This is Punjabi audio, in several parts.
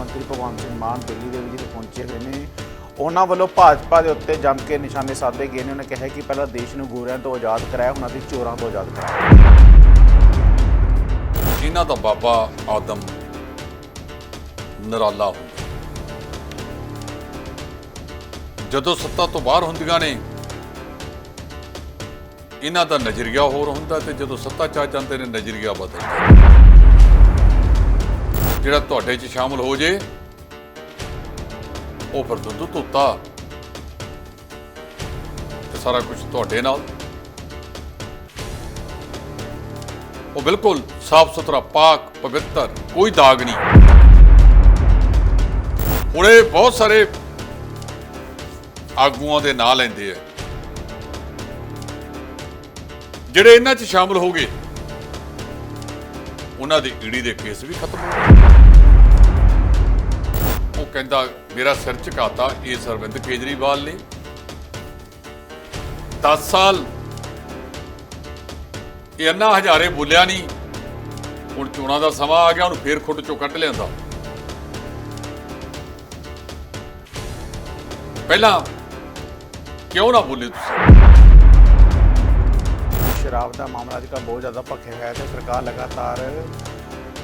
ਮੰਤਰੀ ਭਗਵੰਤ ਸਿੰਘ ਮਾਨ ਦਿੱਲੀ ਦੇ ਵਿੱਚ ਪਹੁੰਚੇ ਹੋਏ ਨੇ। ਉਹਨਾਂ ਵੱਲੋਂ ਭਾਜਪਾ ਦੇ ਉੱਤੇ ਜੰਮ ਕੇ ਨਿਸ਼ਾਨੇ ਸਾਧੇ ਗਏ ਨੇ। ਉਹਨੇ ਕਿਹਾ ਕਿ ਪਹਿਲਾਂ ਦੇਸ਼ ਨੂੰ ਗੋਰਿਆਂ ਤੋਂ ਆਜ਼ਾਦ ਕਰਾਇਆ ਹੁਣ ਅਸੀਂ ਚੋਰਾਂ ਤੋਂ ਆਜ਼ਾਦ ਕਰਾਇਆ। ਇਹਨਾਂ ਦਾ ਬਾਬਾ ਆਦਮ ਨਰਾਲਾ ਹੁੰਦਾ ਜਦੋਂ ਸੱਤਾ ਤੋਂ ਬਾਹਰ ਹੁੰਦੀਆਂ ਨੇ, ਇਹਨਾਂ ਦਾ ਨਜ਼ਰੀਆ ਹੋਰ ਹੁੰਦਾ ਤੇ ਜਦੋਂ ਸੱਤਾ ਚ ਆ ਜਾਂਦੇ ਨੇ, ਨਜ਼ਰੀਆ ਬਦਲ ਜਿਹੜਾ ਤੁਹਾਡੇ ਚ ਸ਼ਾਮਲ ਹੋ ਜੇ, ਉਹ ਫਿਰ ਦੁੱਧ ਧੁੱਤਾ। ਤੇ ਸਾਰਾ ਕੁਝ ਤੁਹਾਡੇ ਨਾਲ। ਉਹ ਬਿਲਕੁਲ ਸਾਫ਼ ਸੁਥਰਾ ਪਾਕ, ਪਵਿੱਤਰ, ਕੋਈ ਦਾਗ ਨਹੀਂ। ਹੁਣੇ ਬਹੁਤ ਸਾਰੇ ਆਗੂਆਂ ਦੇ ਨਾਂ ਲੈਂਦੇ ਆ। ਜਿਹੜੇ ਇਹਨਾਂ 'ਚ ਸ਼ਾਮਲ ਹੋ ਗਏ ਉਹਨਾਂ ਦੇ ਈੜੀ ਦੇ ਕੇਸ ਵੀ ਖਤਮ ਹੋ ਗਏ। ਉਹ ਕਹਿੰਦਾ, ਮੇਰਾ ਸਿਰ ਝੁਕਾਤਾ, ਇਹ ਅਰਵਿੰਦ ਕੇਜਰੀਵਾਲ ਨੇ। 10 ਸਾਲ ਇਹ ਅੰਨਾ ਹਜ਼ਾਰੇ ਬੋਲਿਆ ਨਹੀਂ। ਹੁਣ ਚੋਣਾਂ ਦਾ ਸਮਾਂ ਆ ਗਿਆ, ਉਹਨੂੰ ਫੇਰ ਖੁੱਟ ਚੋਂ ਕੱਢ ਲਿਆਂਦਾ। ਪਹਿਲਾਂ ਕਿਉਂ ਨਾ ਬੋਲੇ ਤੁਸੀਂ? ਸ਼ਰਾਬ ਦਾ ਮਾਮਲਾ ਅੱਜ ਕੱਲ੍ਹ ਬਹੁਤ ਜ਼ਿਆਦਾ ਭਖਿਆ ਹੋਇਆ ਤੇ ਸਰਕਾਰ ਲਗਾਤਾਰ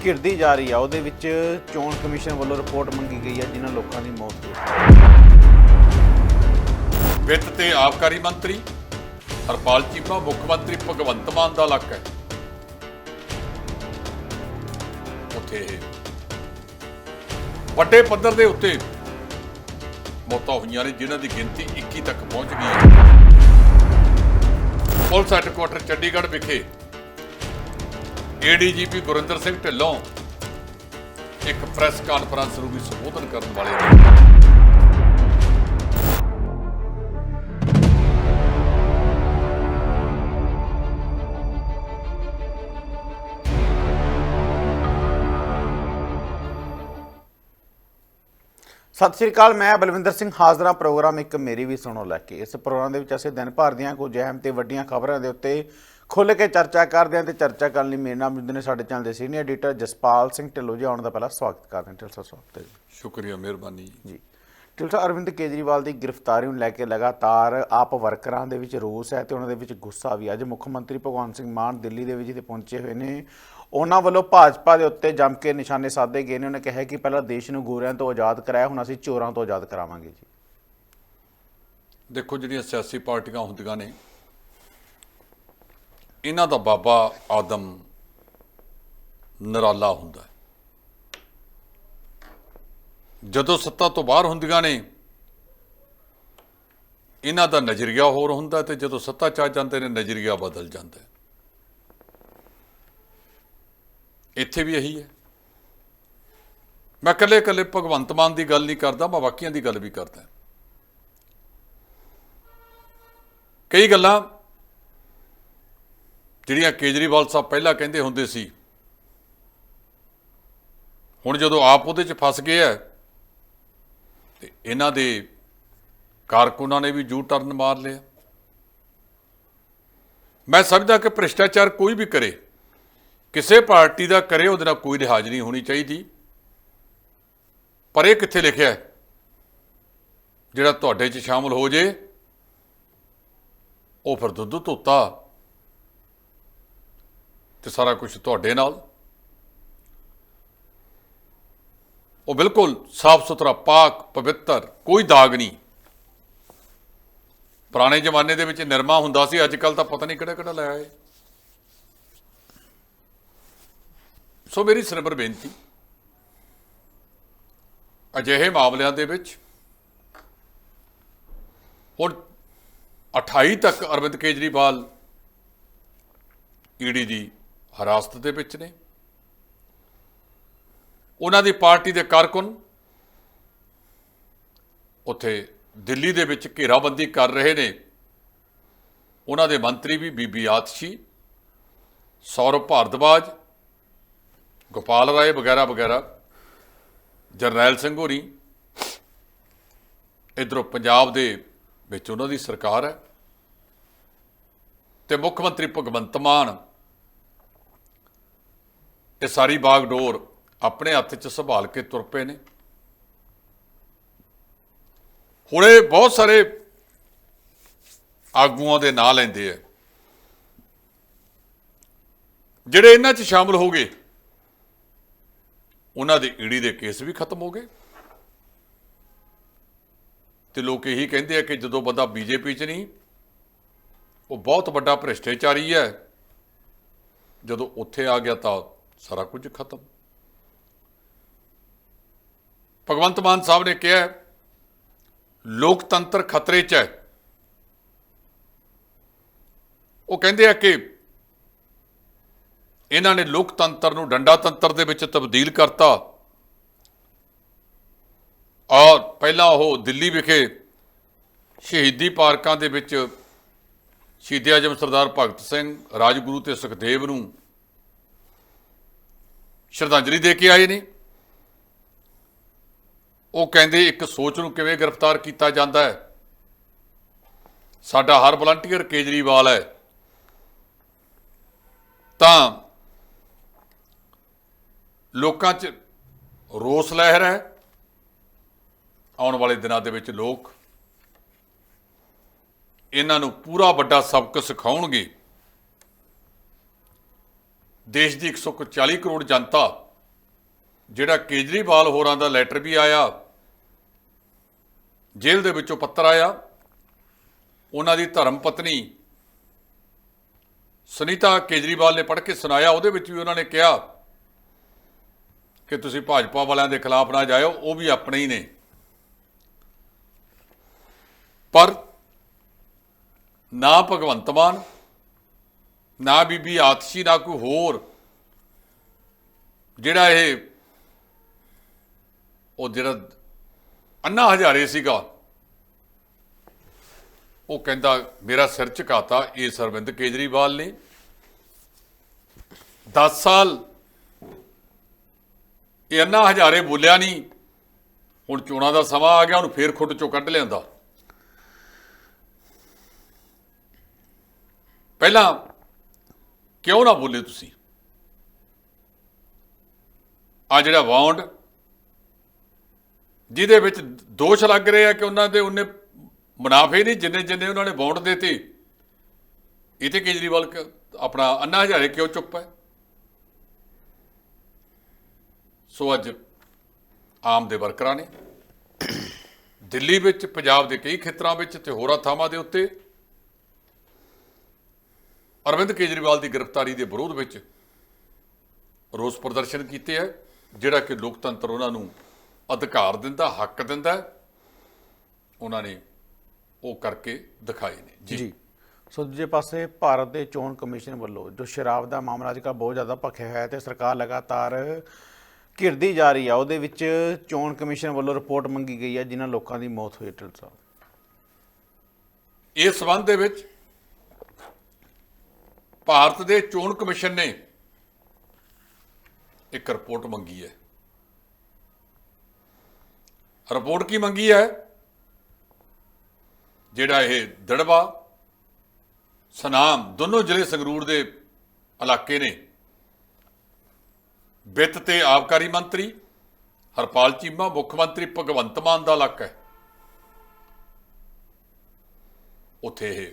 ਘਿਰਦੀ ਜਾ ਰਹੀ ਆ। ਉਹਦੇ ਵਿੱਚ ਚੋਣ ਕਮਿਸ਼ਨ ਵੱਲੋਂ ਰਿਪੋਰਟ ਮੰਗੀ ਗਈ ਹੈ ਜਿਨ੍ਹਾਂ ਲੋਕਾਂ ਦੀ ਮੌਤ ਹੋਈ। ਵਿੱਤ ਤੇ ਆਬਕਾਰੀ ਮੰਤਰੀ ਹਰਪਾਲ ਚੀਮਾ, ਮੁੱਖ ਮੰਤਰੀ ਭਗਵੰਤ ਮਾਨ ਦਾ ਇਲਾਕਾ ਹੈ। ਉੱਥੇ ਵੱਡੇ ਪੱਧਰ ਦੇ ਉੱਤੇ ਮੌਤਾਂ ਹੋਈਆਂ ਨੇ, ਜਿਨ੍ਹਾਂ ਦੀ ਗਿਣਤੀ 21 ਤੱਕ ਪਹੁੰਚ ਗਈ ਹੈ। ਪੁਲਿਸ ਹੈੱਡਕੁਆਟਰ ਚੰਡੀਗੜ੍ਹ ਵਿਖੇ ਏਡੀਜੀਪੀ ਗੁਰਿੰਦਰ ਸਿੰਘ ਢਿੱਲੋਂ ਇੱਕ ਪ੍ਰੈਸ ਕਾਨਫਰੰਸ ਨੂੰ ਵੀ ਸੰਬੋਧਨ ਕਰਨ ਵਾਲੇ ਨੇ। ਸਤਿ ਸ਼੍ਰੀ ਅਕਾਲ ਮੈਂ ਬਲਵਿੰਦਰ ਸਿੰਘ ਹਾਜ਼ਰਾਂ ਪ੍ਰੋਗਰਾਮ ਇੱਕ ਮੇਰੀ ਵੀ ਸੁਣੋ ਲੈ ਕੇ। ਇਸ ਪ੍ਰੋਗਰਾਮ ਦੇ ਵਿੱਚ ਅਸੀਂ ਦਿਨ ਭਰ ਦੀਆਂ ਕੁਝ ਅਹਿਮ ਤੇ ਵੱਡੀਆਂ ਖਬਰਾਂ ਦੇ ਉੱਤੇ ਖੁੱਲ੍ਹ ਕੇ ਚਰਚਾ ਕਰਦੇ ਹਾਂ ਤੇ ਚਰਚਾ ਕਰਨ ਲਈ ਮੇਰੇ ਨਾਲ ਮੌਜੂਦ ਨੇ ਸਾਡੇ ਚੈਨਲ ਦੇ ਸੀਨੀਅਰ ਐਡੀਟਰ ਜਸਪਾਲ ਸਿੰਘ ਢਿੱਲੋਂ ਜੀ। ਆਉਣ ਦਾ ਪਹਿਲਾਂ ਸਵਾਗਤ ਕਰਦੇ ਹਾਂ। ਢਿੱਲੋਂ ਸਾਹਿਬ ਸਵਾਗਤ ਹੈ ਜੀ। ਸ਼ੁਕਰੀਆ ਮਿਹਰਬਾਨੀ ਜੀ। ਟਿਲਟਾ ਅਰਵਿੰਦ ਕੇਜਰੀਵਾਲ ਦੀ ਗ੍ਰਿਫਤਾਰੀ ਨੂੰ ਲੈ ਕੇ ਲਗਾਤਾਰ ਆਪ ਵਰਕਰਾਂ ਦੇ ਵਿੱਚ ਰੋਸ ਹੈ ਤੇ ਉਹਨਾਂ ਦੇ ਵਿੱਚ ਗੁੱਸਾ ਵੀ। ਅੱਜ ਮੁੱਖ ਮੰਤਰੀ ਭਗਵੰਤ ਸਿੰਘ ਮਾਨ ਦਿੱਲੀ ਦੇ ਵਿੱਚ ਤੇ ਪਹੁੰਚੇ ਹੋਏ ਨੇ। ਉਹਨਾਂ ਵੱਲੋਂ ਭਾਜਪਾ ਦੇ ਉੱਤੇ ਜੰਮ ਕੇ ਨਿਸ਼ਾਨੇ ਸਾਧੇ ਗਏ ਨੇ। ਉਹਨੇ ਕਿਹਾ ਕਿ ਪਹਿਲਾਂ ਦੇਸ਼ ਨੂੰ ਗੋਰਿਆਂ ਤੋਂ ਆਜ਼ਾਦ ਕਰਾਇਆ, ਹੁਣ ਅਸੀਂ ਚੋਰਾਂ ਤੋਂ ਆਜ਼ਾਦ ਕਰਾਵਾਂਗੇ ਜੀ। ਦੇਖੋ ਜਿਹੜੀਆਂ ਸਿਆਸੀ ਪਾਰਟੀਆਂ ਹੁੰਦੀਆਂ ਨੇ, ਇਹਨਾਂ ਦਾ ਬਾਬਾ ਆਦਮ ਨਰਾਲਾ ਹੁੰਦਾ ਜਦੋਂ ਸੱਤਾ ਤੋਂ ਬਾਹਰ ਹੁੰਦੀਆਂ ਨੇ, ਇਹਨਾਂ ਦਾ ਨਜ਼ਰੀਆ ਹੋਰ ਹੁੰਦਾ ਤੇ ਜਦੋਂ ਸੱਤਾ ਚ ਆ ਜਾਂਦੇ ਨੇ, ਨਜ਼ਰੀਆ ਬਦਲ ਜਾਂਦਾ ਹੈ। ਇੱਥੇ ਵੀ ਇਹੀ ਹੈ। ਮੈਂ ਇਕੱਲੇ ਇਕੱਲੇ ਭਗਵੰਤ ਮਾਨ ਦੀ ਗੱਲ ਨਹੀਂ ਕਰਦਾ, ਮੈਂ ਬਾਕੀਆਂ ਦੀ ਗੱਲ ਵੀ ਕਰਦਾ। ਕਈ ਗੱਲਾਂ ਜਿਹੜੀਆਂ ਕੇਜਰੀਵਾਲ ਸਾਹਿਬ ਪਹਿਲਾਂ ਕਹਿੰਦੇ ਹੁੰਦੇ ਸੀ, ਹੁਣ ਜਦੋਂ ਆਪ ਉਹਦੇ 'ਚ ਫਸ ਗਏ ਆ, ਤੇ ਇਹਨਾਂ ਦੇ ਕਾਰਕੁਨਾਂ ਨੇ ਵੀ ਜੂ ਟਰਨ ਮਾਰ ਲਿਆ। ਮੈਂ ਸਮਝਦਾ ਕਿ ਭ੍ਰਿਸ਼ਟਾਚਾਰ ਕੋਈ ਵੀ ਕਰੇ ਕਿਸੇ ਪਾਰਟੀ ਦਾ ਕਰੇ, ਉਹਦੇ ਨਾਲ ਕੋਈ ਲਿਹਾਜ਼ ਨਹੀਂ ਹੋਣੀ ਚਾਹੀਦੀ। ਪਰ ਇਹ ਕਿੱਥੇ ਲਿਖਿਆ ਹੈ? ਜਿਹੜਾ ਤੁਹਾਡੇ 'ਚ ਸ਼ਾਮਲ ਹੋ ਜੇ, ਉਹ ਫਿਰ ਦੁੱਧ ਧੋਤਾ ਤੇ ਸਾਰਾ ਕੁਝ ਤੁਹਾਡੇ ਨਾਲ। ਉਹ ਬਿਲਕੁਲ ਸਾਫ਼ ਸੁਥਰਾ ਪਾਕ, ਪਵਿੱਤਰ, ਕੋਈ ਦਾਗ ਨਹੀਂ। ਪੁਰਾਣੇ ਜ਼ਮਾਨੇ ਦੇ ਵਿੱਚ ਨਿਰਮਾ ਹੁੰਦਾ ਸੀ ਅੱਜ ਕੱਲ ਤਾਂ ਪਤਾ ਨਹੀਂ ਕਿਹੜਾ ਕਿਹੜਾ ਲਾਇਆ ਹੈ। ਸੋ ਮੇਰੀ ਸਿਰਫ ਬੇਨਤੀ, ਅਜਿਹੇ ਮਾਮਲਿਆਂ ਦੇ ਵਿੱਚ ਹੁਣ 28 ਤੱਕ ਅਰਵਿੰਦ ਕੇਜਰੀਵਾਲ ਈਡੀ ਦੀ ਹਰਾਸਤ ਦੇ ਵਿੱਚ ਨੇ। ਉਹਨਾਂ ਦੀ ਪਾਰਟੀ ਦੇ ਕਾਰਕੁਨ ਉੱਥੇ ਦਿੱਲੀ ਦੇ ਵਿੱਚ ਘੇਰਾਬੰਦੀ ਕਰ ਰਹੇ ਨੇ। ਉਹਨਾਂ ਦੇ ਮੰਤਰੀ ਵੀ ਬੀਬੀ ਆਤਸ਼ੀ, ਸੌਰਵ ਭਾਰਦਵਾਜ ਗੋਪਾਲ ਰਾਏ ਵਗੈਰਾ ਵਗੈਰਾ, ਜਰਨੈਲ ਸਿੰਘ ਹੋਰੀ, ਇਧਰੋਂ ਪੰਜਾਬ ਦੇ ਵਿੱਚ ਉਹਨਾਂ ਦੀ ਸਰਕਾਰ ਹੈ ਤੇ ਮੁੱਖ ਮੰਤਰੀ ਭਗਵੰਤ ਮਾਨ, ਇਹ ਸਾਰੀ ਬਾਗਡੋਰ ਆਪਣੇ ਹੱਥ 'ਚ ਸੰਭਾਲ ਕੇ ਤੁਰ ਪਏ ਨੇ। ਹੁਣੇ ਬਹੁਤ ਸਾਰੇ ਆਗੂਆਂ ਦੇ ਨਾਂ ਲੈਂਦੇ ਆ। ਜਿਹੜੇ ਇਹਨਾਂ 'ਚ ਸ਼ਾਮਲ ਹੋ ਗਏ ਉਹਨਾਂ ਦੇ ਈੜੀ ਦੇ ਕੇਸ ਵੀ ਖਤਮ ਹੋ ਗਏ। ਤੇ ਲੋਕ ਇਹੀ ਕਹਿੰਦੇ ਆ ਕਿ ਜਦੋਂ ਬੰਦਾ ਬੀਜੇਪੀ 'ਚ ਨਹੀਂ, ਉਹ ਬਹੁਤ ਵੱਡਾ ਭ੍ਰਿਸ਼ਟਾਚਾਰੀ ਹੈ। ਜਦੋਂ ਉੱਥੇ ਆ ਗਿਆ ਤਾਂ ਸਾਰਾ ਕੁਝ ਖਤਮ। ਭਗਵੰਤ ਮਾਨ ਸਾਹਿਬ ਨੇ ਕਿਹਾ, ਲੋਕਤੰਤਰ ਖਤਰੇ 'ਚ ਹੈ। ਉਹ ਕਹਿੰਦੇ ਆ ਕਿ ਇਹਨਾਂ ਨੇ ਲੋਕਤੰਤਰ ਨੂੰ ਡੰਡਾ ਤੰਤਰ ਦੇ ਵਿੱਚ ਤਬਦੀਲ ਕਰਤਾ। ਔਰ ਪਹਿਲਾਂ ਉਹ ਦਿੱਲੀ ਵਿਖੇ ਸ਼ਹੀਦੀ ਪਾਰਕਾਂ ਦੇ ਵਿੱਚ ਸ਼ਹੀਦ ਆਜਮ ਸਰਦਾਰ ਭਗਤ ਸਿੰਘ, ਰਾਜਗੁਰੂ ਤੇ ਸੁਖਦੇਵ ਨੂੰ ਸ਼ਰਧਾਂਜਲੀ ਦੇ ਕੇ ਆਏ ਨੇ। ਉਹ ਕਹਿੰਦੇ, ਇੱਕ ਸੋਚ ਨੂੰ ਕਿਵੇਂ ਗ੍ਰਿਫਤਾਰ ਕੀਤਾ ਜਾਂਦਾ ਹੈ? ਸਾਡਾ ਹਰ ਵਲੰਟੀਅਰ ਕੇਜਰੀਵਾਲ ਹੈ। ਤਾਂ ਲੋਕਾਂ 'ਚ ਰੋਸ ਲਹਿਰ ਹੈ। ਆਉਣ ਵਾਲੇ ਦਿਨਾਂ ਦੇ ਵਿੱਚ ਲੋਕ ਇਹਨਾਂ ਨੂੰ ਪੂਰਾ ਵੱਡਾ ਸਬਕ ਸਿਖਾਉਣਗੇ। ਦੇਸ਼ ਦੀ 140 ਕਰੋੜ ਜਨਤਾ, ਜਿਹੜਾ ਕੇਜਰੀਵਾਲ ਹੋਰਾਂ ਦਾ ਲੈਟਰ ਵੀ ਆਇਆ, ਜੇਲ੍ਹ ਦੇ ਵਿੱਚੋਂ ਪੱਤਰ ਆਇਆ, ਉਹਨਾਂ ਦੀ ਧਰਮ ਪਤਨੀ ਸੁਨੀਤਾ ਕੇਜਰੀਵਾਲ ਨੇ ਪੜ੍ਹ ਕੇ ਸੁਣਾਇਆ, ਉਹਦੇ ਵਿੱਚ ਵੀ ਉਹਨਾਂ ਨੇ ਕਿਹਾ ਕਿ ਤੁਸੀਂ ਭਾਜਪਾ ਵਾਲਿਆਂ ਦੇ ਖਿਲਾਫ ਨਾ ਜਾਇਓ, ਉਹ ਵੀ ਆਪਣੇ ਹੀ ਨੇ। ਪਰ ਨਾ ਭਗਵੰਤ ਮਾਨ, ਨਾ ਬੀਬੀ ਆਤਸ਼ੀ, ਨਾ ਕੋਈ ਹੋਰ ਜਿਹੜਾ ਇਹ, ਉਹ ਜਿਹੜਾ ਅੰਨਾ ਹਜ਼ਾਰੇ ਸੀਗਾ, ਉਹ ਕਹਿੰਦਾ, ਮੇਰਾ ਸਿਰ ਝੁਕਾਤਾ, ਇਹ ਅਰਵਿੰਦ ਕੇਜਰੀਵਾਲ ਨੇ। 10 ਸਾਲ ਇਹ ਅੰਨਾ ਹਜ਼ਾਰੇ ਬੋਲਿਆ ਨਹੀਂ। ਹੁਣ ਚੋਣਾਂ ਦਾ ਸਮਾਂ ਆ ਗਿਆ, ਉਹਨੂੰ ਫੇਰ ਖੁੱਡ ਚੋਂ ਕੱਢ ਲਿਆਂਦਾ। ਪਹਿਲਾਂ ਕਿਉਂ ਨਾ ਬੋਲੇ ਤੁਸੀਂ? ਆ ਜਿਹੜਾ ਵਾਉਂਡ, ਜਿਹਦੇ ਵਿੱਚ ਦੋਸ਼ ਲੱਗ ਰਹੇ ਆ ਕਿ ਉਹਨਾਂ ਦੇ ਉਹਨੇ ਮੁਨਾਫੇ ਨਹੀਂ ਜਿੰਨੇ ਜਿੰਨੇ ਉਹਨਾਂ ਨੇ ਬੌਂਡ ਦਿੱਤੇ। ਇਹ ਤੇ ਕੇਜਰੀਵਾਲ ਆਪਣਾ ਅੰਨਾ ਹਜ਼ਾਰੇ ਕਿਉਂ ਚੁੱਪ ਹੈ? ਸੋ ਅੱਜ ਆਮ ਦੇ ਵਰਕਰਾਂ ਨੇ ਦਿੱਲੀ ਵਿੱਚ, ਪੰਜਾਬ ਦੇ ਕਈ ਖੇਤਰਾਂ ਵਿੱਚ ਤੇ ਹੋਰਾਂ ਥਾਵਾਂ ਦੇ ਉੱਤੇ ਅਰਵਿੰਦ ਕੇਜਰੀਵਾਲ ਦੀ ਗ੍ਰਿਫਤਾਰੀ ਦੇ ਵਿਰੋਧ ਵਿੱਚ ਰੋਸ ਪ੍ਰਦਰਸ਼ਨ ਕੀਤੇ ਹੈ ਜਿਹੜਾ ਕਿ ਲੋਕਤੰਤਰ ਉਹਨਾਂ ਨੂੰ ਅਧਿਕਾਰ ਦਿੰਦਾ, ਹੱਕ ਦਿੰਦਾ ਉਹਨਾਂ ਨੇ ਉਹ ਕਰਕੇ ਦਿਖਾਏ ਨੇ। ਜੀ। ਜੀ। ਸੋ ਦੂਜੇ ਪਾਸੇ ਭਾਰਤ ਦੇ ਚੋਣ ਕਮਿਸ਼ਨ ਵੱਲੋਂ ਜੋ ਸ਼ਰਾਬ ਦਾ ਮਾਮਲਾ ਅੱਜ ਕੱਲ੍ਹ ਬਹੁਤ ਜ਼ਿਆਦਾ ਭਖਿਆ ਹੋਇਆ ਹੈ ਤੇ ਸਰਕਾਰ ਲਗਾਤਾਰ ਘਿਰਦੀ ਜਾ ਰਹੀ ਆ। ਉਹਦੇ ਵਿੱਚ ਚੋਣ ਕਮਿਸ਼ਨ ਵੱਲੋਂ ਰਿਪੋਰਟ ਮੰਗੀ ਗਈ ਹੈ ਜਿਨ੍ਹਾਂ ਲੋਕਾਂ ਦੀ ਮੌਤ ਹੋਈ ਟਲ ਸਾਹਿਬ। ਇਸ ਸਬੰਧ ਦੇ ਵਿੱਚ ਭਾਰਤ ਦੇ ਚੋਣ ਕਮਿਸ਼ਨ ਨੇ ਇੱਕ ਰਿਪੋਰਟ ਮੰਗੀ ਹੈ। ਰਿਪੋਰਟ ਕੀ ਮੰਗੀ ਹੈ? ਜਿਹੜਾ ਇਹ ਦੜਵਾ ਸਨਾਮ ਦੋਨੋਂ ਜ਼ਿਲ੍ਹੇ ਸੰਗਰੂਰ ਦੇ ਇਲਾਕੇ ਨੇ ਵਿੱਤ ਤੇ ਆਬਕਾਰੀ ਮੰਤਰੀ ਹਰਪਾਲ ਚੀਮਾ, ਮੁੱਖ ਮੰਤਰੀ ਭਗਵੰਤ ਮਾਨ ਦਾ ਇਲਾਕਾ ਹੈ। ਉੱਥੇ ਇਹ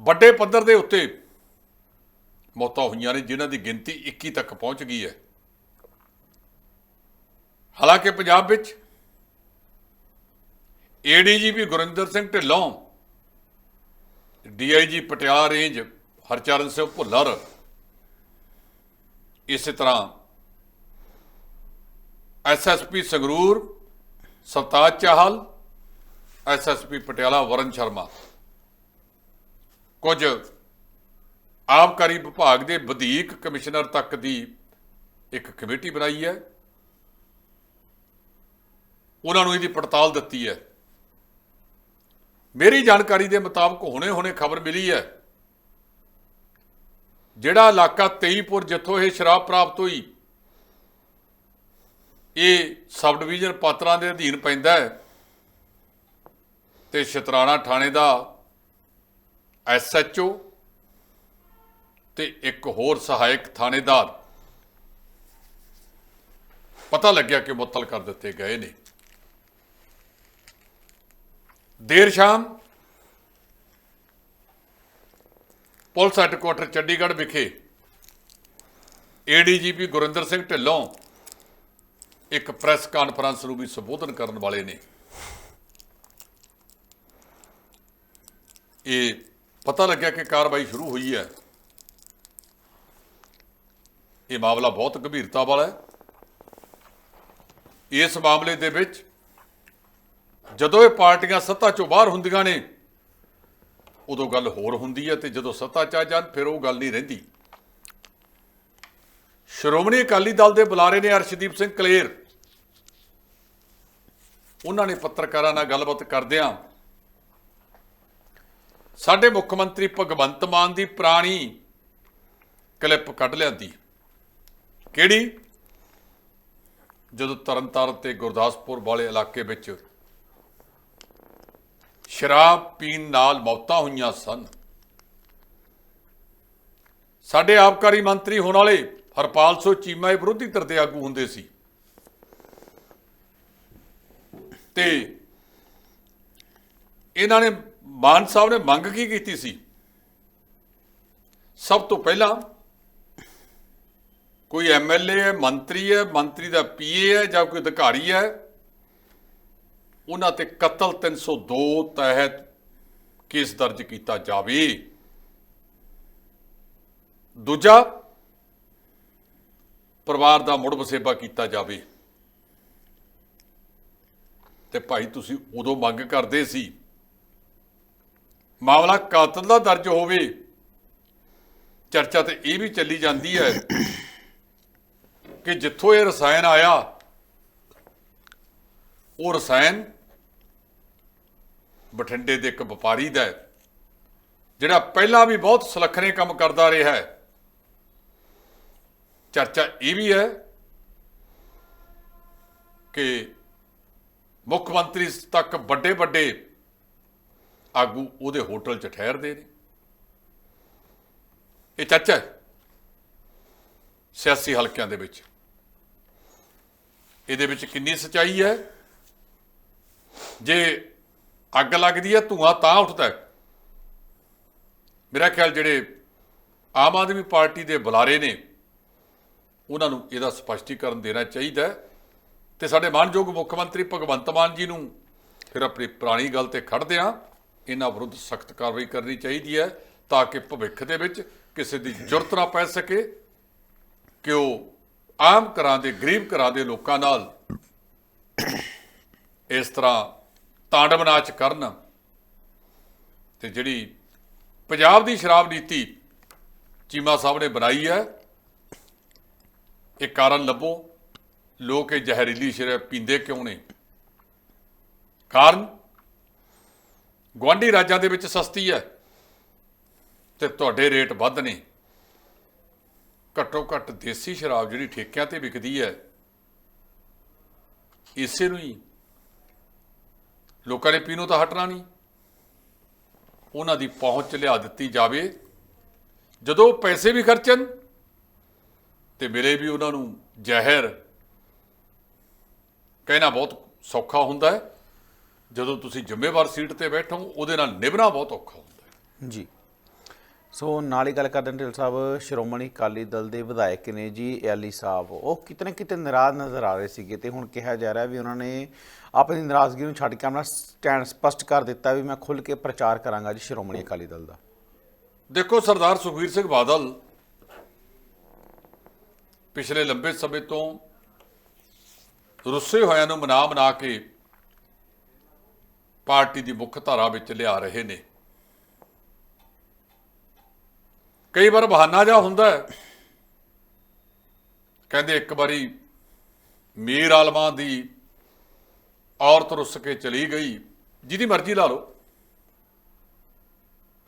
ਵੱਡੇ ਪੱਧਰ ਦੇ ਉੱਤੇ ਮੌਤਾਂ ਹੋਈਆਂ ਨੇ, ਜਿਨ੍ਹਾਂ ਦੀ ਗਿਣਤੀ 21 ਤੱਕ ਪਹੁੰਚ ਗਈ ਹੈ। ਹਾਲਾਂਕਿ ਪੰਜਾਬ ਵਿੱਚ ADGP Gurinder Singh Dhillon DIG Patiala range, Harcharan Singh Bhullar ਇਸੇ ਤਰ੍ਹਾਂ ਐਸਐਸਪੀ ਸੰਗਰੂਰ ਸਵਤਾਜ ਚਾਹਲ ਐਸਐਸਪੀ ਪਟਿਆਲਾ ਵਰਨ ਸ਼ਰਮਾ। ਕੁਝ ਆਬਕਾਰੀ ਵਿਭਾਗ ਦੇ ਵਧੀਕ ਕਮਿਸ਼ਨਰ ਤੱਕ ਦੀ ਇੱਕ ਕਮੇਟੀ ਬਣਾਈ ਹੈ। ਉਹਨਾਂ ਨੂੰ ਇਹਦੀ ਪੜਤਾਲ ਦਿੱਤੀ ਹੈ। ਮੇਰੀ ਜਾਣਕਾਰੀ ਦੇ ਮੁਤਾਬਕ ਹੁਣੇ-ਹੁਣੇ ਖਬਰ ਮਿਲੀ ਹੈ ਜਿਹੜਾ ਇਲਾਕਾ ਤੇਈਪੁਰ ਜਿੱਥੋਂ ਇਹ ਸ਼ਰਾਬ ਪ੍ਰਾਪਤ ਹੋਈ, ਇਹ ਸਬ ਡਿਵੀਜ਼ਨ ਪਾਤਰਾਂ ਦੇ ਅਧੀਨ ਪੈਂਦਾ ਹੈ ਤੇ ਸ਼ਤਰਾਣਾ ਥਾਣੇ ਦਾ ਐਸਐਚਓ ਤੇ ਇੱਕ ਹੋਰ ਸਹਾਇਕ ਥਾਣੇਦਾਰ ਪਤਾ ਲੱਗਿਆ ਕਿ ਮੁਅੱਤਲ ਕਰ ਦਿੱਤੇ ਗਏ ਨੇ। ਦੇਰ ਸ਼ਾਮ ਪੁਲਿਸ ਹੈੱਡਕੁਆਟਰ ਚੰਡੀਗੜ੍ਹ ਵਿਖੇ ਏਡੀਜੀਪੀ ਗੁਰਿੰਦਰ ਸਿੰਘ ਢਿੱਲੋਂ ਇੱਕ ਪ੍ਰੈਸ ਕਾਨਫਰੰਸ ਨੂੰ ਵੀ ਸੰਬੋਧਨ ਕਰਨ ਵਾਲੇ ਨੇ। ਇਹ ਪਤਾ ਲੱਗਿਆ ਕਿ ਕਾਰਵਾਈ ਸ਼ੁਰੂ ਹੋਈ ਹੈ। ਇਹ ਮਾਮਲਾ ਬਹੁਤ ਗੰਭੀਰਤਾ ਵਾਲਾ ਹੈ। ਇਸ ਮਾਮਲੇ ਦੇ ਵਿੱਚ ਜਦੋਂ ਇਹ ਪਾਰਟੀਆਂ ਸੱਤਾ ਚੋਂ ਬਾਹਰ ਹੁੰਦੀਆਂ ਨੇ ਉਦੋਂ ਗੱਲ ਹੋਰ ਹੁੰਦੀ ਹੈ ਤੇ ਜਦੋਂ ਸੱਤਾ ਚ ਆ ਜਾਣ, ਫਿਰ ਉਹ ਗੱਲ ਨਹੀਂ ਰਹਿੰਦੀ। ਸ਼੍ਰੋਮਣੀ ਅਕਾਲੀ ਦਲ ਦੇ ਬੁਲਾਰੇ ਨੇ ਅਰਸ਼ਦੀਪ ਸਿੰਘ ਕਲੇਰ। ਉਹਨਾਂ ਨੇ ਪੱਤਰਕਾਰਾਂ ਨਾਲ ਗੱਲਬਾਤ ਕਰਦਿਆਂ ਸਾਡੇ ਮੁੱਖ ਮੰਤਰੀ ਭਗਵੰਤ ਮਾਨ ਦੀ ਪੁਰਾਣੀ ਕਲਿੱਪ ਕੱਢ ਲਿਆਂਦੀ। ਕਿਹੜੀ? ਜਦੋਂ ਤਰਨਤਾਰਨ ਤੇ ਗੁਰਦਾਸਪੁਰ ਵਾਲੇ ਇਲਾਕੇ ਵਿੱਚ ਸ਼ਰਾਬ ਪੀਣ ਨਾਲ ਮੌਤਾਂ ਹੋਈਆਂ ਸਨ। ਸਾਡੇ ਆਬਕਾਰੀ ਮੰਤਰੀ ਹੋਣ ਵਾਲੇ ਹਰਪਾਲ ਸੋ ਚੀਮਾ ਇਹ ਵਿਰੋਧੀ ਧਿਰ ਦੇ ਆਗੂ ਹੁੰਦੇ ਸੀ। ਤੇ ਇਹਨਾਂ ਨੇ ਮਾਨ ਸਾਹਿਬ ਨੇ ਮੰਗ ਕੀ ਕੀਤੀ ਸੀ? ਸਭ ਤੋਂ ਪਹਿਲਾਂ ਕੋਈ ਐਮਐਲਏ ਹੈ, ਮੰਤਰੀ ਹੈ, ਮੰਤਰੀ ਦਾ ਪੀਏ ਹੈ ਜਾਂ ਕੋਈ ਅਧਿਕਾਰੀ ਹੈ ਉਹਨਾਂ ਤੇ ਕਤਲ 302 ਤਹਿਤ ਕੇਸ ਦਰਜ ਕੀਤਾ ਜਾਵੇ। ਦੂਜਾ, ਪਰਿਵਾਰ ਦਾ ਮੁੜ ਵਸੇਬਾ ਕੀਤਾ ਜਾਵੇ। ਤੇ ਭਾਈ, ਤੁਸੀਂ ਉਦੋਂ ਮੰਗ ਕਰਦੇ ਸੀ, ਮਾਮਲਾ ਕਾਤਲ ਦਾ ਦਰਜ ਹੋਵੇ। ਚਰਚਾ ਤੇ ਇਹ ਵੀ ਚੱਲੀ ਜਾਂਦੀ ਹੈ ਕਿ ਜਿੱਥੋਂ ਇਹ ਰਸਾਇਣ ਆਇਆ, ਉਹ ਰਸਾਇਣ ਬਠਿੰਡੇ ਦੇ ਇੱਕ ਵਪਾਰੀ ਦਾ ਜਿਹੜਾ ਪਹਿਲਾਂ ਵੀ ਬਹੁਤ ਸੁਲੱਖਣੇ ਕੰਮ ਕਰਦਾ ਰਿਹਾ ਹੈ। ਚਰਚਾ ਇਹ ਵੀ ਹੈ ਕਿ ਮੁੱਖ ਮੰਤਰੀ ਤੱਕ ਵੱਡੇ ਵੱਡੇ ਆਗੂ ਉਹਦੇ ਹੋਟਲ 'ਚ ਠਹਿਰਦੇ ਨੇ। ਇਹ ਚਰਚਾ ਸਿਆਸੀ ਹਲਕਿਆਂ ਦੇ ਵਿੱਚ। ਇਹਦੇ ਵਿੱਚ ਕਿੰਨੀ ਸਚਾਈ ਹੈ? ਜੇ ਅੱਗ ਲੱਗਦੀ ਹੈ ਧੂਆਂ ਤਾਂ ਉੱਠਦਾ ਹੈ। ਮੇਰਾ ਖਿਆਲ ਜਿਹੜੇ ਆਮ ਆਦਮੀ ਪਾਰਟੀ ਦੇ ਬੁਲਾਰੇ ਨੇ, ਉਹਨਾਂ ਨੂੰ ਇਹਦਾ ਸਪਸ਼ਟੀਕਰਨ ਦੇਣਾ ਚਾਹੀਦਾ ਹੈ ਤੇ ਸਾਡੇ ਮਾਨਯੋਗ ਮੁੱਖ ਮੰਤਰੀ ਭਗਵੰਤ ਮਾਨ ਜੀ ਨੂੰ ਫਿਰ ਆਪਣੀ ਪੁਰਾਣੀ ਗੱਲ ਤੇ ਖੜਦੇ ਆ ਇਹਨਾਂ ਵਿਰੁੱਧ ਸਖਤ ਕਾਰਵਾਈ ਕਰਨੀ ਚਾਹੀਦੀ ਹੈ ਤਾਂ ਕਿ ਭਵਿੱਖ ਦੇ ਵਿੱਚ ਕਿਸੇ ਦੀ ਜ਼ਰੂਰਤ ਨਾ ਪੈ ਸਕੇ ਕਿ ਉਹ ਆਮ ਘਰਾਂ ਦੇ, ਗਰੀਬ ਘਰਾਂ ਦੇ ਲੋਕਾਂ ਨਾਲ ਇਸ ਤਰ੍ਹਾਂ ਤਾਂਡਵ ਨਾਚ ਕਰਨ। ਤੇ ਜਿਹੜੀ ਪੰਜਾਬ ਦੀ ਸ਼ਰਾਬ ਨੀਤੀ ਚੀਮਾ ਸਾਹਿਬ ਨੇ ਬਣਾਈ ਹੈ, ਇਹ ਕਾਰਨ ਲੱਭੋ। ਲੋਕ ਇਹ ਜ਼ਹਿਰੀਲੀ ਸ਼ਰਾਬ ਪੀਂਦੇ ਕਿਉਂ ਨੇ? ਕਾਰਨ? ਗੁਆਂਢੀ ਰਾਜਾਂ ਦੇ ਵਿੱਚ ਸਸਤੀ ਹੈ ਤੇ ਤੁਹਾਡੇ ਰੇਟ ਵੱਧ ਨੇ। ਘੱਟੋ ਘੱਟ ਦੇਸੀ ਸ਼ਰਾਬ ਜਿਹੜੀ ਠੇਕਿਆਂ ਤੇ ਵਿਕਦੀ ਹੈ, ਇਸੇ ਨੂੰ ਹੀ ਲੋਕਾਂ ਨੇ ਪੀਣੋਂ ਤਾਂ ਹਟਣਾ ਨਹੀਂ। ਉਹਨਾਂ ਦੀ ਪਹੁੰਚ ਲਿਆ ਦਿੱਤੀ ਜਾਵੇ। ਜਦੋਂ ਪੈਸੇ ਵੀ ਖਰਚਣ ਤੇ ਮਿਲੇ ਵੀ ਉਹਨਾਂ ਨੂੰ ਜ਼ਹਿਰ, ਕਹਿਣਾ ਬਹੁਤ ਸੌਖਾ ਹੁੰਦਾ ਹੈ। ਜਦੋਂ ਤੁਸੀਂ ਜ਼ਿੰਮੇਵਾਰ ਸੀਟ ਤੇ ਬੈਠੋ, ਉਹਦੇ ਨਾਲ ਨਿਭਣਾ ਬਹੁਤ ਔਖਾ ਹੁੰਦਾ ਹੈ। ਜੀ। ਸੋ ਨਾਲ ਹੀ ਗੱਲ ਕਰਦੇ ਹਾਂ ਢਿੱਲ ਸਾਹਿਬ, ਸ਼੍ਰੋਮਣੀ ਅਕਾਲੀ ਦਲ ਦੇ ਵਿਧਾਇਕ ਨੇ ਜੀ ਐਲੀ ਸਾਹਿਬ। ਉਹ ਕਿਤੇ ਨਾ ਕਿਤੇ ਨਾਰਾਜ਼ ਨਜ਼ਰ ਆ ਰਹੇ ਸੀਗੇ ਤੇ ਹੁਣ ਕਿਹਾ ਜਾ ਰਿਹਾ ਵੀ ਉਹਨਾਂ ਨੇ ਆਪਣੀ ਨਾਰਾਜ਼ਗੀ ਨੂੰ ਛੱਡ ਕੇ ਆਪਣਾ ਸਟੈਂਡ ਸਪਸ਼ਟ ਕਰ ਦਿੱਤਾ ਵੀ ਮੈਂ ਖੁੱਲ ਕੇ ਪ੍ਰਚਾਰ ਕਰਾਂਗਾ ਜੀ ਸ਼੍ਰੋਮਣੀ ਅਕਾਲੀ ਦਲ ਦਾ। ਦੇਖੋ ਸਰਦਾਰ ਸੁਖਬੀਰ ਸਿੰਘ ਬਾਦਲ ਪਿਛਲੇ ਲੰਬੇ ਸਮੇਂ ਤੋਂ ਰੁੱਸੇ ਹੋਇਆਂ ਨੂੰ ਮਨਾ ਮਨਾ ਕੇ ਪਾਰਟੀ ਦੀ ਮੁੱਖ ਧਾਰਾ ਵਿੱਚ ਲਿਆ ਰਹੇ ਨੇ। ਕਈ ਵਾਰ ਬਹਾਨਾ ਜਾ ਹੁੰਦਾ ਕਹਿੰਦੇ ਇੱਕ ਵਾਰੀ ਮੀਰ ਆਲਮਾਂ ਦੀ ਔਰਤ ਰੁੱਸ ਕੇ ਚਲੀ ਗਈ। ਜਿਹਦੀ ਮਰਜ਼ੀ ਲਾ ਲਓ।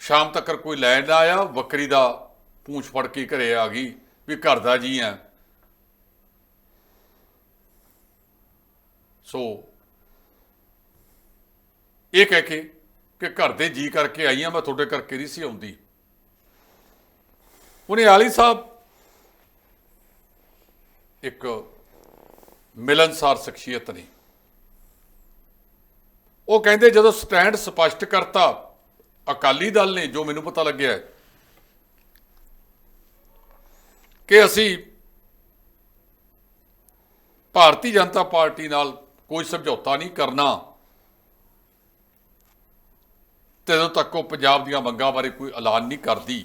ਸ਼ਾਮ ਤੱਕ ਕੋਈ ਲੈਣ ਨਾ ਆਇਆ ਬੱਕਰੀ ਦਾ ਪੂੰਛ ਫੜ ਕੇ ਘਰੇ ਆ ਗਈ ਵੀ ਘਰ ਦਾ ਜੀ ਆ ਸੋ ਇਹ ਕਹਿ ਕੇ ਕਿ ਘਰ ਦੇ ਜੀ ਕਰਕੇ ਆਈ ਆ ਮੈਂ ਤੁਹਾਡੇ ਕਰਕੇ ਨਹੀਂ ਸੀ ਆਉਂਦੀ। ਉਹਨੇ ਆਲੀ ਸਾਹਿਬ ਇੱਕ ਮਿਲਨਸਾਰ ਸ਼ਖਸੀਅਤ ਨੇ। ਉਹ ਕਹਿੰਦੇ ਜਦੋਂ ਸਟੈਂਡ ਸਪਸ਼ਟ ਕਰਤਾ ਅਕਾਲੀ ਦਲ ਨੇ ਜੋ ਮੈਨੂੰ ਪਤਾ ਲੱਗਿਆ ਹੈ, ਕਿ ਅਸੀਂ ਭਾਰਤੀ ਜਨਤਾ ਪਾਰਟੀ ਨਾਲ ਕੋਈ ਸਮਝੌਤਾ ਨਹੀਂ ਕਰਨਾ ਤੇ ਜਦੋਂ ਤੱਕ ਉਹ ਪੰਜਾਬ ਦੀਆਂ ਮੰਗਾਂ ਬਾਰੇ ਕੋਈ ਐਲਾਨ ਨਹੀਂ ਕਰਦੀ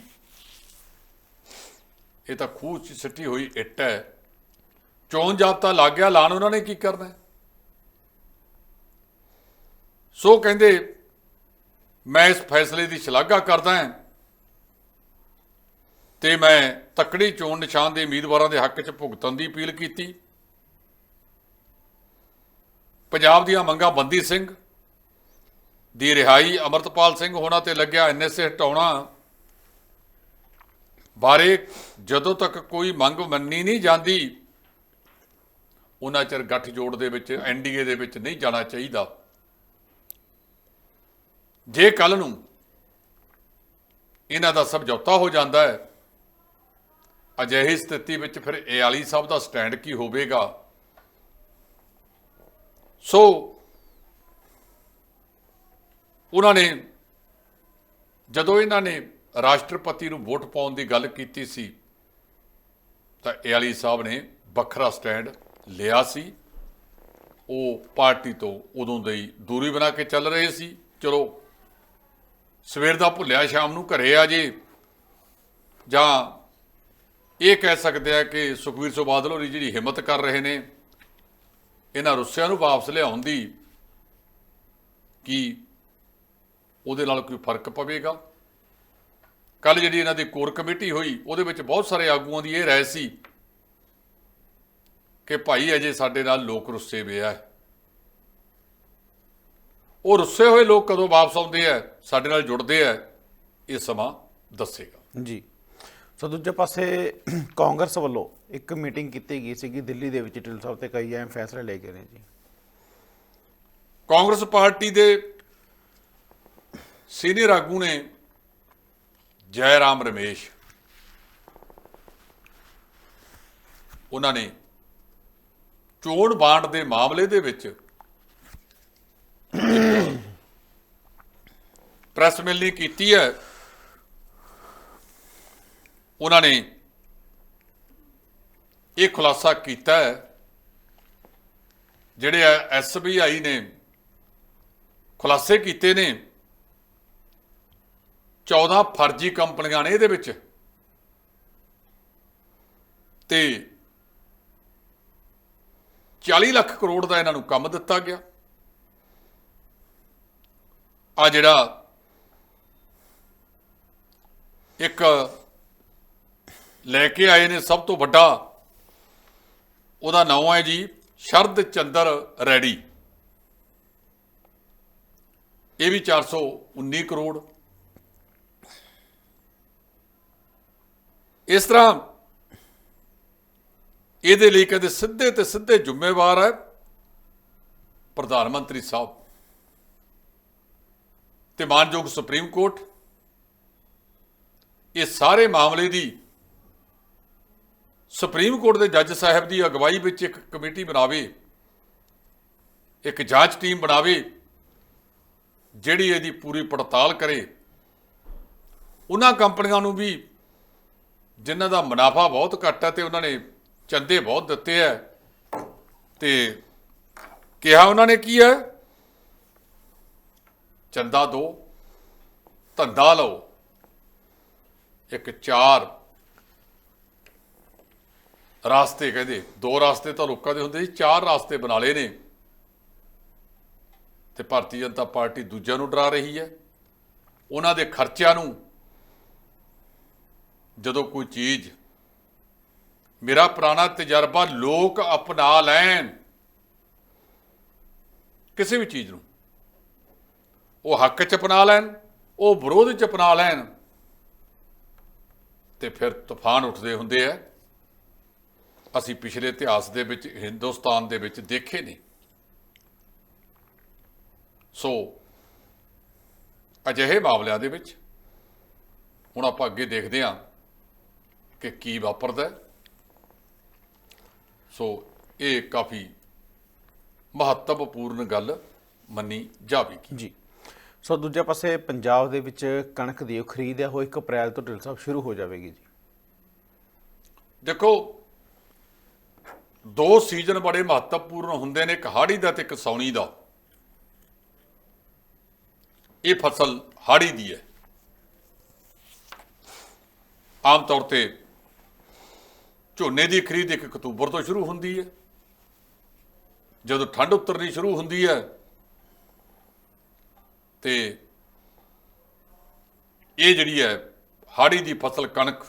ਇਹ ਤਾਂ ਖੂਹ 'ਚ ਸਿੱਟੀ ਹੋਈ ਇੱਟ ਹੈ। ਚੋਣ ਜਾਬਤਾ ਲੱਗ ਗਿਆ ਐਲਾਨ ਉਹਨਾਂ ਨੇ ਕੀ ਕਰਨਾ ਸੋ ਕਹਿੰਦੇ, ਮੈਂ ਇਸ ਫੈਸਲੇ ਦੀ ਸ਼ਲਾਘਾ ਕਰਦਾ ਹਾਂ ਤੇ ਮੈਂ ਤਕੜੀ ਚੋਣ ਨਿਸ਼ਾਨ ਦੇ ਉਮੀਦਵਾਰਾਂ ਦੇ ਹੱਕ 'ਚ ਭੁਗਤਣ ਦੀ ਅਪੀਲ ਕੀਤੀ। ਪੰਜਾਬ ਦੀਆਂ ਮੰਗਾਂ ਬੰਦੀ ਸਿੰਘ ਦੀ ਰਿਹਾਈ ਅਮਰਤਪਾਲ ਸਿੰਘ ਹੋਣਾ ਤੇ ਲੱਗਿਆ ਐਨਐਸਏ ਹਟਾਉਣਾ ਬਾਰੇ ਜਦੋਂ ਤੱਕ ਕੋਈ ਮੰਗ ਮੰਨੀ ਨਹੀਂ ਜਾਂਦੀ, ਉਹਨਾਂ ਚਿਰ ਗੱਠਜੋੜ ਦੇ ਵਿੱਚ ਐਨਡੀਏ ਦੇ ਵਿੱਚ ਨਹੀਂ ਜਾਣਾ ਚਾਹੀਦਾ। ਜੇ ਕੱਲ ਨੂੰ ਇਹਨਾਂ ਦਾ ਸਮਝੌਤਾ ਹੋ ਜਾਂਦਾ ਹੈ, ਅਜਿਹੀ ਸਥਿਤੀ ਵਿੱਚ ਫਿਰ ਏਆਲੀ ਸਾਹਿਬ ਦਾ ਸਟੈਂਡ ਕੀ ਹੋਵੇਗਾ? ਸੋ ਉਹਨਾਂ ਨੇ ਜਦੋਂ ਇਹਨਾਂ ਨੇ ਰਾਸ਼ਟਰਪਤੀ ਨੂੰ ਵੋਟ ਪਾਉਣ ਦੀ ਗੱਲ ਕੀਤੀ ਸੀ, ਤਾਂ ਏਆਲੀ ਸਾਹਿਬ ਨੇ ਵੱਖਰਾ ਸਟੈਂਡ ਲਿਆ ਸੀ। ਉਹ ਪਾਰਟੀ ਤੋਂ ਉਦੋਂ ਦੇ ਹੀ ਦੂਰੀ ਬਣਾ ਕੇ ਚੱਲ ਰਹੇ ਸੀ। ਚਲੋ, ਸਵੇਰ ਦਾ ਭੁੱਲਿਆ, ਸ਼ਾਮ ਨੂੰ ਘਰੇ ਆ ਜੇ। ਜਾਂ ਇਹ ਕਹਿ ਸਕਦੇ ਆ ਕਿ ਸੁਖਵੀਰ ਸਿੰਘ ਬਾਦਲ ਹੋਰੀ ਜਿਹੜੀ ਹਿੰਮਤ ਕਰ ਰਹੇ ਨੇ, ਇਹਨਾਂ ਰੁੱਸਿਆਂ ਨੂੰ ਵਾਪਸ ਲਿਆਉਣ ਦੀ, ਕੀ ਉਹਦੇ ਨਾਲ ਕੋਈ ਫ਼ਰਕ ਪਵੇਗਾ? ਕੱਲ ਜਿਹੜੀ ਇਹਨਾਂ ਦੀ ਕੋਰ ਕਮੇਟੀ ਹੋਈ ਉਹਦੇ ਵਿੱਚ ਬਹੁਤ ਸਾਰੇ ਆਗੂਆਂ ਦੀ ਇਹ ਰਾਏ ਸੀ ਕਿ ਭਾਈ ਅਜੇ ਸਾਡੇ ਨਾਲ ਲੋਕ ਰੁੱਸੇ ਵੇ ਆ। ਉਹ ਰੁੱਸੇ ਹੋਏ ਲੋਕ ਕਦੋਂ ਵਾਪਸ ਆਉਂਦੇ ਆ ਸਾਡੇ ਨਾਲ ਜੁੜਦੇ ਆ ਇਹ ਸਮਾਂ ਦੱਸੇਗਾ। ਜੀ। ਸੋ ਦੂਜੇ ਪਾਸੇ ਕਾਂਗਰਸ ਵੱਲੋਂ ਇੱਕ ਮੀਟਿੰਗ ਕੀਤੀ ਗਈ ਸੀਗੀ ਦਿੱਲੀ ਦੇ ਵਿੱਚ ਢਿੱਲ ਸਾਹਿਬ ਤੇ ਕਈ ਅਹਿਮ ਫੈਸਲੇ ਲਏ ਗਏ ਨੇ ਜੀ। ਕਾਂਗਰਸ ਪਾਰਟੀ ਦੇ ਸੀਨੀਅਰ ਆਗੂ ਨੇ ਜੈ ਰਾਮ ਰਮੇਸ਼। ਉਹਨਾਂ ਨੇ ਚੋਣ ਬਾਂਡ ਦੇ ਮਾਮਲੇ ਦੇ ਵਿੱਚ ਪ੍ਰੈਸ ਮਿਲਣੀ ਕੀਤੀ ਹੈ। ਉਹਨਾਂ ਨੇ ਇਹ ਖੁਲਾਸਾ ਕੀਤਾ ਹੈ, ਜਿਹੜੇ ਐਸਬੀਆਈ ਨੇ ਖੁਲਾਸੇ ਕੀਤੇ ਨੇ। 14 ਫਰਜ਼ੀ ਕੰਪਨੀਆਂ ਨੇ ਇਹਦੇ ਵਿੱਚ। ਤੇ 40 ਲੱਖ ਕਰੋੜ ਦਾ ਇਹਨਾਂ ਨੂੰ ਕੰਮ ਦਿੱਤਾ ਗਿਆ। ਆ ਜਿਹੜਾ ਇੱਕ ਲੈ ਕੇ ਆਏ ਨੇ ਸਭ ਤੋਂ ਵੱਡਾ, ਉਹਦਾ ਨਾਮ ਹੈ ਜੀ ਸ਼ਰਦ ਚੰਦਰ ਰੈਡੀ। ਇਹ ਵੀ 419 ਕਰੋੜ। ਇਸ ਤਰ੍ਹਾਂ ਇਹਦੇ ਲਈ ਕਹਿੰਦੇ ਸਿੱਧੇ ਤੇ ਸਿੱਧੇ ਜ਼ਿੰਮੇਵਾਰ ਹੈ ਪ੍ਰਧਾਨ ਮੰਤਰੀ ਸਾਹਿਬ ਤੇ ਮਾਨਯੋਗ ਸੁਪਰੀਮ ਕੋਰਟ। ਇਹ ਸਾਰੇ ਮਾਮਲੇ ਦੀ ਸੁਪਰੀਮ ਕੋਰਟ ਦੇ ਜੱਜ ਸਾਹਿਬ ਦੀ ਅਗਵਾਈ ਵਿੱਚ ਇੱਕ ਕਮੇਟੀ ਬਣਾਵੇ, ਇੱਕ ਜਾਂਚ ਟੀਮ ਬਣਾਵੇ, ਜਿਹੜੀ ਇਹਦੀ ਪੂਰੀ ਪੜਤਾਲ ਕਰੇ। ਉਹਨਾਂ ਕੰਪਨੀਆਂ ਨੂੰ ਵੀ ਜਿਨ੍ਹਾਂ ਦਾ ਮੁਨਾਫਾ ਬਹੁਤ ਘੱਟ ਹੈ ਤੇ ਉਹਨਾਂ ਨੇ ਚੰਦੇ ਬਹੁਤ ਦਿੱਤੇ ਹੈ। ਤੇ ਕਿਹਾ ਉਹਨਾਂ ਨੇ ਕੀ ਹੈ? ਚੰਦਾ ਦੋ, ਧੰਦਾ ਲਓ। ਇੱਕ ਚਾਰ ਰਾਸਤੇ ਕਹਿੰਦੇ, ਦੋ ਰਾਸਤੇ ਤਾਂ ਲੋਕਾਂ ਦੇ ਹੁੰਦੇ ਸੀ, ਚਾਰ ਰਾਸਤੇ ਬਣਾ ਲਏ ਨੇ। ਤੇ ਭਾਰਤੀ ਜਨਤਾ ਪਾਰਟੀ ਦੂਜਿਆਂ ਨੂੰ ਡਰਾ ਰਹੀ ਹੈ। ਉਹਨਾਂ ਦੇ ਖਰਚਿਆਂ ਨੂੰ ਜਦੋਂ ਕੋਈ ਚੀਜ਼ ਮੇਰਾ ਪੁਰਾਣਾ ਤਜਰਬਾ ਲੋਕ ਅਪਣਾ ਲੈਣ, ਕਿਸੇ ਵੀ ਚੀਜ਼ ਨੂੰ, ਉਹ ਹੱਕ ਚ ਅਪਣਾ ਲੈਣ, ਉਹ ਵਿਰੋਧ ਚ ਅਪਣਾ ਲੈਣ, ਤੇ ਫਿਰ ਤੂਫਾਨ ਉੱਠਦੇ ਹੁੰਦੇ ਆ। ਅਸੀਂ ਪਿਛਲੇ ਇਤਿਹਾਸ ਦੇ ਵਿੱਚ, ਹਿੰਦੁਸਤਾਨ ਦੇ ਵਿੱਚ ਦੇਖੇ ਨੇ। ਸੋ ਅਜਿਹੇ ਮਾਮਲਿਆਂ ਦੇ ਵਿੱਚ ਹੁਣ ਆਪਾਂ ਅੱਗੇ ਦੇਖਦੇ ਹਾਂ ਕਿ ਕੀ ਵਾਪਰਦਾ। ਸੋ ਇਹ ਕਾਫੀ ਮਹੱਤਵਪੂਰਨ ਗੱਲ ਮੰਨੀ ਜਾਵੇਗੀ। ਜੀ। ਸੋ ਦੂਜੇ ਪਾਸੇ ਪੰਜਾਬ ਦੇ ਵਿੱਚ ਕਣਕ ਦੀ ਖਰੀਦ ਹੈ ਉਹ 1 ਅਪ੍ਰੈਲ ਤੋਂ ਢਿੱਲ ਸਾਹਿਬ ਸ਼ੁਰੂ ਹੋ ਜਾਵੇਗੀ ਜੀ। ਦੇਖੋ ਦੋ ਸੀਜ਼ਨ ਬੜੇ ਮਹੱਤਵਪੂਰਨ ਹੁੰਦੇ ਨੇ ਇੱਕ ਹਾੜੀ ਦਾ ਤੇ ਇੱਕ ਸੌਣੀ ਦਾ। ਇਹ ਫਸਲ ਹਾੜੀ ਦੀ ਹੈ। ਆਮ ਤੌਰ ਤੇ ਝੋਨੇ ਦੀ ਖਰੀਦ ਇੱਕ ਅਕਤੂਬਰ ਤੋਂ ਸ਼ੁਰੂ ਹੁੰਦੀ ਹੈ। ਜਦੋਂ ਠੰਡ ਉਤਰਨੀ ਸ਼ੁਰੂ ਹੁੰਦੀ ਹੈ ਤੇ ਇਹ ਜਿਹੜੀ ਹੈ ਹਾੜੀ ਦੀ ਫਸਲ ਕਣਕ,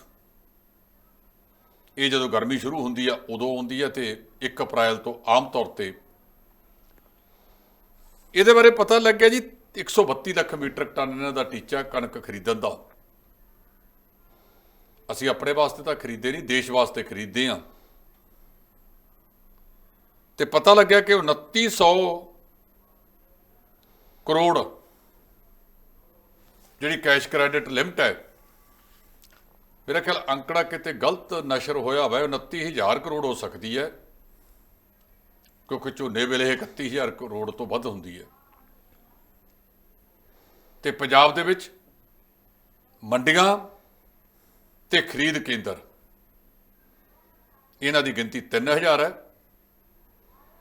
ਇਹ ਜਦੋਂ ਗਰਮੀ ਸ਼ੁਰੂ ਹੁੰਦੀ ਆ ਉਦੋਂ ਆਉਂਦੀ ਆ ਤੇ 1 ਅਪ੍ਰੈਲ ਤੋਂ ਆਮ ਤੌਰ ਤੇ ਇਹਦੇ ਬਾਰੇ ਪਤਾ ਲੱਗਿਆ ਜੀ 132 ਲੱਖ ਮੀਟਰ ਟਨ ਇਹਨਾਂ ਦਾ ਟੀਚਾ ਕਣਕ ਖਰੀਦਣ ਦਾ। ਅਸੀਂ ਆਪਣੇ ਵਾਸਤੇ ਤਾਂ ਖਰੀਦੇ ਨਹੀਂ, ਦੇਸ਼ ਵਾਸਤੇ ਖਰੀਦਦੇ ਆ ਤੇ ਪਤਾ ਲੱਗਿਆ ਕਿ 2900 ਕਰੋੜ ਜਿਹੜੀ ਕੈਸ਼ ਕ੍ਰੈਡਿਟ ਲਿਮਟ ਹੈ, ਮੇਰਾ ਖਿਆਲ ਅੰਕੜਾ ਕਿਤੇ ਗਲਤ ਨਸ਼ਰ ਹੋਇਆ ਹੋਵੇ 29000 ਕਰੋੜ ਹੋ ਸਕਦੀ ਹੈ, ਕਿਉਂਕਿ ਝੋਨੇ ਵੇਲੇ ਇਹ 31000 ਕਰੋੜ ਤੋਂ ਵੱਧ ਹੁੰਦੀ ਹੈ। ਤੇ ਪੰਜਾਬ ਦੇ ਵਿੱਚ ਮੰਡੀਆਂ ਤੇ ਖਰੀਦ ਕੇਂਦਰ। ਇਹਨਾਂ ਦੀ ਗਿਣਤੀ 3000 ਹੈ।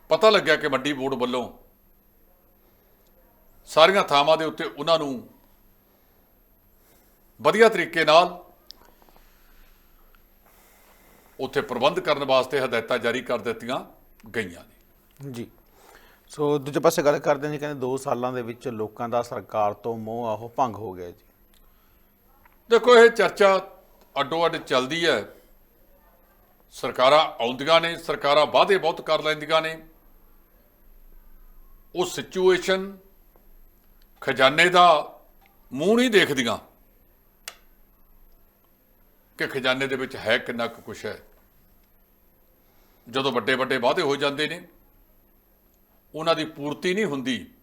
ਪਤਾ ਲੱਗਿਆ ਕਿ ਮੰਡੀ ਬੋਰਡ ਵੱਲੋਂ ਸਾਰੀਆਂ ਥਾਵਾਂ ਦੇ ਉੱਤੇ ਉਹਨਾਂ ਨੂੰ ਵਧੀਆ ਤਰੀਕੇ ਨਾਲ ਉੱਥੇ ਪ੍ਰਬੰਧ ਕਰਨ ਵਾਸਤੇ ਹਦਾਇਤਾਂ ਜਾਰੀ ਕਰ ਦਿੱਤੀਆਂ ਗਈਆਂ ਨੇ। ਜੀ। ਸੋ ਦੂਜੇ ਪਾਸੇ ਗੱਲ ਕਰਦੇ ਜੀ ਕਹਿੰਦੇ 2 ਸਾਲਾਂ ਦੇ ਵਿੱਚ ਲੋਕਾਂ ਦਾ ਸਰਕਾਰ ਤੋਂ ਮੋਹ ਆਹੋ ਭੰਗ ਹੋ ਗਿਆ ਜੀ। ਦੇਖੋ ਇਹ ਚਰਚਾ ਅੱਡੋ ਅੱਡ ਚੱਲਦੀ ਹੈ। ਸਰਕਾਰਾਂ ਆਉਂਦੀਆਂ ਨੇ, ਸਰਕਾਰਾਂ ਵਾਅਦੇ ਬਹੁਤ ਕਰ ਲੈਂਦੀਆਂ ਨੇ। ਉਹ ਸਿਚੁਏਸ਼ਨ ਖਜ਼ਾਨੇ ਦਾ ਮੂੰਹ ਨਹੀਂ ਦੇਖਦੀਆਂ ਕਿ ਖਜ਼ਾਨੇ ਦੇ ਵਿੱਚ ਹੈ ਕਿੰਨਾ ਕੁ ਕੁਛ ਹੈ। ਜਦੋਂ ਵੱਡੇ ਵੱਡੇ ਵਾਅਦੇ ਹੋ ਜਾਂਦੇ ਨੇ, ਉਹਨਾਂ ਦੀ ਪੂਰਤੀ ਨਹੀਂ ਹੁੰਦੀ।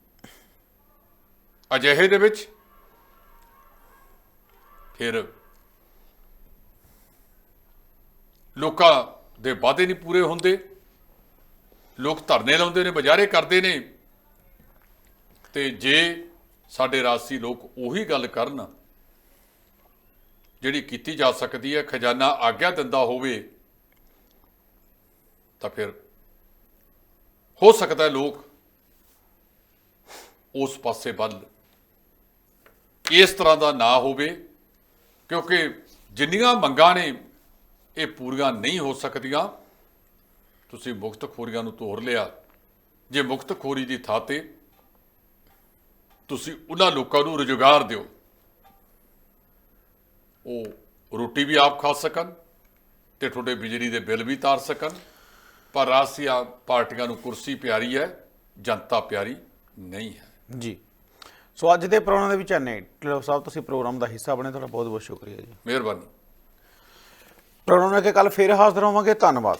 ਅਜਿਹੇ ਦੇ ਵਿੱਚ ਫਿਰ ਲੋਕਾਂ ਦੇ ਵਾਅਦੇ ਨਹੀਂ ਪੂਰੇ ਹੁੰਦੇ। ਲੋਕ ਧਰਨੇ ਲਾਉਂਦੇ ਨੇ, ਬਜ਼ਾਰੇ ਕਰਦੇ ਨੇ। ਤੇ ਜੇ ਸਾਡੇ ਰਾਜਸੀ ਲੋਕ ਉਹੀ ਗੱਲ ਕਰਨ, ਜਿਹੜੀ ਕੀਤੀ ਜਾ ਸਕਦੀ ਹੈ, ਖਜ਼ਾਨਾ ਆਗਿਆ ਦਿੰਦਾ ਹੋਵੇ, ਤਾਂ ਫਿਰ ਹੋ ਸਕਦਾ ਹੈ ਲੋਕ ਉਸ ਪਾਸੇ ਵੱਲ ਇਸ ਤਰ੍ਹਾਂ ਦਾ ਨਾ ਹੋਵੇ, ਕਿਉਂਕਿ ਜਿੰਨੀਆਂ ਮੰਗਾਂ ਨੇ ਇਹ ਪੂਰੀਆਂ ਨਹੀਂ ਹੋ ਸਕਦੀਆਂ। ਤੁਸੀਂ ਮੁਕਤਖੋਰੀਆਂ ਨੂੰ ਤੋੜ ਲਿਆ। ਜੇ ਮੁਕਤਖੋਰੀ ਦੀ ਥਾਂ ਤੇ ਤੁਸੀਂ ਉਹਨਾਂ ਲੋਕਾਂ ਨੂੰ ਰੁਜ਼ਗਾਰ ਦਿਓ ਉਹ ਰੋਟੀ ਵੀ ਆਪ ਖਾ ਸਕਣ ਤੇ ਤੁਹਾਡੇ ਬਿਜਲੀ ਦੇ ਬਿੱਲ ਵੀ ਤਾਰ ਸਕਣ। ਪਰ ਰਾਸੀਆ ਪਾਰਟੀਆਂ ਨੂੰ ਕੁਰਸੀ ਪਿਆਰੀ ਹੈ ਜਨਤਾ ਪਿਆਰੀ ਨਹੀਂ ਹੈ। ਜੀ। ਸੋ ਅੱਜ ਦੇ ਪ੍ਰੋਗਰਾਮ ਦੇ ਵਿੱਚ ਨੇ ਢਿੱਲੋਂ ਸਾਹਿਬ ਤੁਸੀਂ ਪ੍ਰੋਗਰਾਮ ਦਾ ਹਿੱਸਾ ਬਣੇ ਤੁਹਾਡਾ ਬਹੁਤ ਬਹੁਤ ਸ਼ੁਕਰੀਆ ਜੀ। ਮਿਹਰਬਾਨੀ। ਪ੍ਰੋਗਰਾਮ ਨਾਲ ਕੇ ਕੱਲ ਫੇਰ ਹਾਜ਼ਰ ਹੋਵਾਂਗੇ ਧੰਨਵਾਦ।